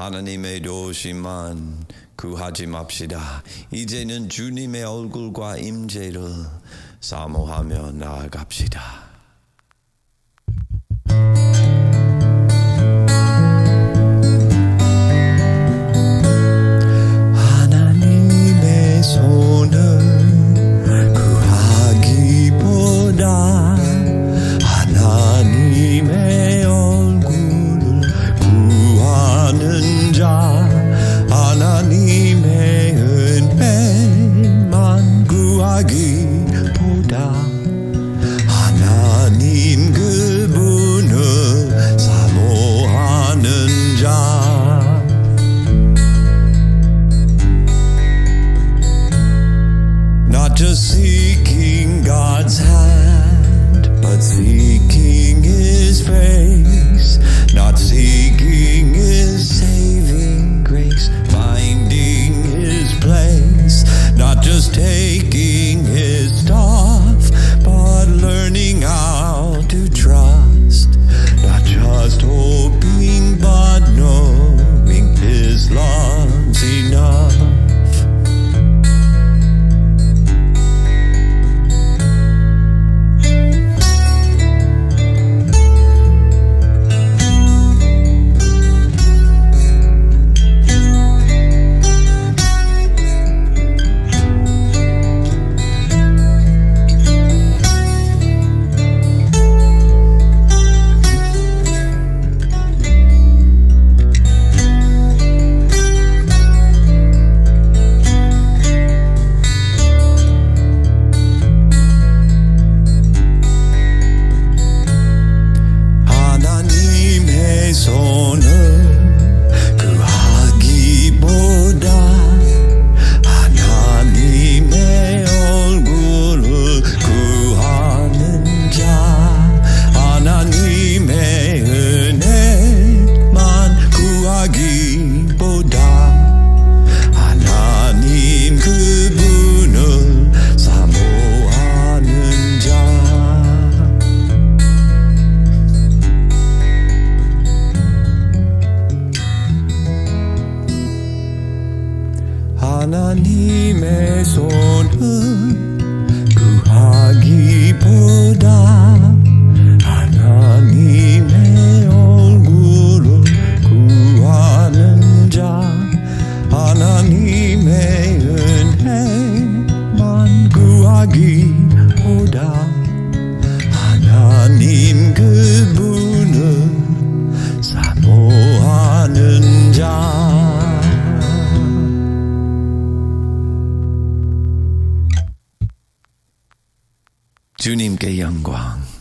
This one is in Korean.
하나님의 도시만 구하지 맙시다. 이제는 주님의 얼굴과 임재를 사모하며 나아갑시다. 하나님의 손은 주님께 영광.